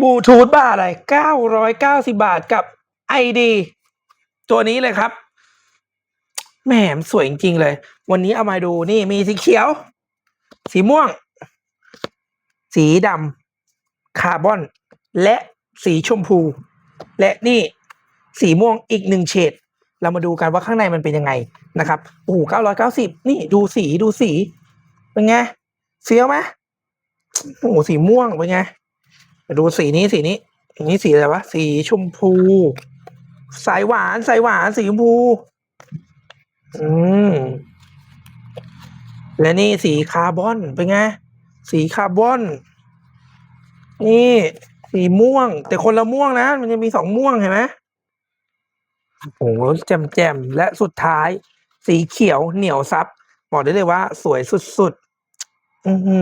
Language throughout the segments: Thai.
บลูทูธบ้าอะไรเก้าร้อยเก้าสิบาทกับไอดีตัวนี้เลยครับแหมมสวยจริงๆเลย วันนี้เอามาดูนี่มีสีเขียว สีม่วง สีดำคาร์บอน และสีชมพู และนี่สีม่วงอีกหนึ่งเฉดเรามาดูกันว่าข้างในมันเป็นยังไงนะครับโอ้โหเก้าร้อยเก้าสิบนี่ดูสีดูสี เป็นไงเฟี้ยวไหมโอ้โหสีม่วงเป็นไง มาดูสีนี้สีนี้อันนี้สีอะไรวะ สีชมพู สายหวานสายหวานสีชมพู อืม และนี่สีคาร์บอน เป็นไง สีคาร์บอน นี่สีม่วง แต่คนละม่วงนะ มันจะมีสองม่วงเห็นไหมโอ้โหแจ่มแจ่มและสุดท้าย สีเขียวเหนียวซับ บอกได้เลยว่า สวยสุดๆ อือหื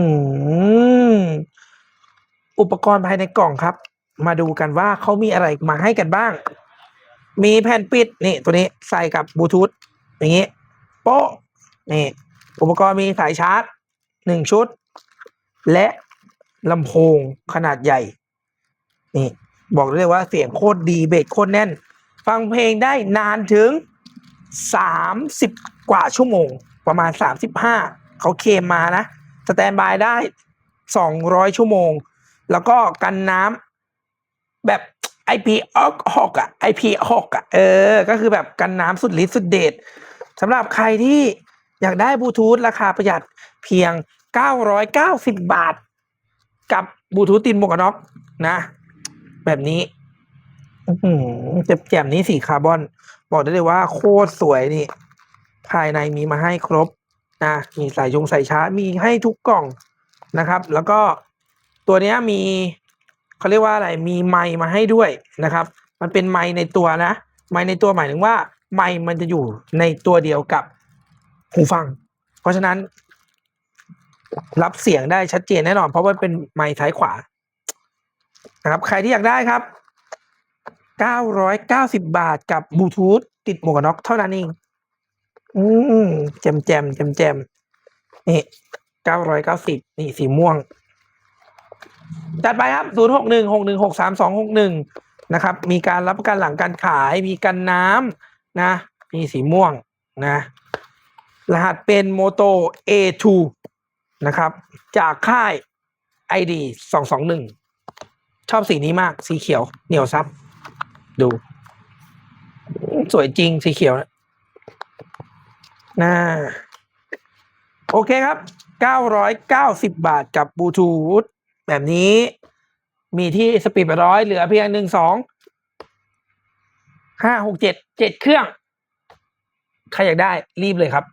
อุปกรณ์ภายในกล่องครับ มาดูกันว่าเขามีอะไรมาให้กันบ้าง มีแผ่นปิดนี่ตัวนี้ใส่กับบลูทูธอย่างนี้โป๊ะนี่อุปกรณ์มีสายชาร์จหนึ่งชุด และลำโพงขนาดใหญ่ นี่ บอกได้เลยว่าเสียงโคตรดีเบสโคตรแน่น ฟังเพลงได้นานถึงสามสิบกว่าชั่วโมง ประมาณสามสิบห้าเขาเคมมานะ สแตนบายได้สองร้อยชั่วโมง แล้วก็กันน้ำแบบ IP ออกหกอะ IP หกอะ เออ ก็คือแบบกันน้ำสุดฤทธิ์สุดเดชสำหรับใครที่อยากได้บลูทูธราคาประหยัดเพียง 990 บาท กับบลูทูธตินหมวกกันน็อกนะ แบบนี้เจ็บแจ่มนี้สีคาร์บอน บอกได้เลยว่าโคตรสวยนี่ ภายในมีมาให้ครบนะมีสายชงสายชาร์จมีให้ทุกกล่องนะครับ แล้วก็ ตัวนี้มีเขาเรียกว่าอะไรมีไมค์มาให้ด้วยนะครับ มันเป็นไมค์ในตัวนะ ไมค์ในตัวหมายถึงว่าไมค์มันจะอยู่ในตัวเดียวกับหูฟัง เพราะฉะนั้น รับเสียงได้ชัดเจนแน่นอน เพราะว่าเป็นไมค์ซ้ายขวานะครับ ใครที่อยากได้ครับ 990 บาทกับบลูทูธติดหมวกกันน็อกเท่านั้นเอง อืมแจมแจมแจมแจมนี่เก้าร้อยเก้าสิบนี่สีม่วง จัดไปครับศูนย์หกหนึ่งหกหนึ่งหกสามสองหกหนึ่งนะครับ มีการรับประกันหลังการขาย มีกันน้ำนะ มีสีม่วงนะ รหัสเป็นโมโต A2 นะครับ จากค่าย ID สองสองหนึ่งชอบสีนี้มาก สีเขียว เหนียวซับ ดู สวยจริง สีเขียวนะโอเคครับ 990 บาทกับบลูทูธ แบบนี้มีที่สปีดร้อยเหลือเพียงหนึ่งสองห้าหกเจ็ดเจ็ดเครื่อง ใครอยากได้รีบเลยครับ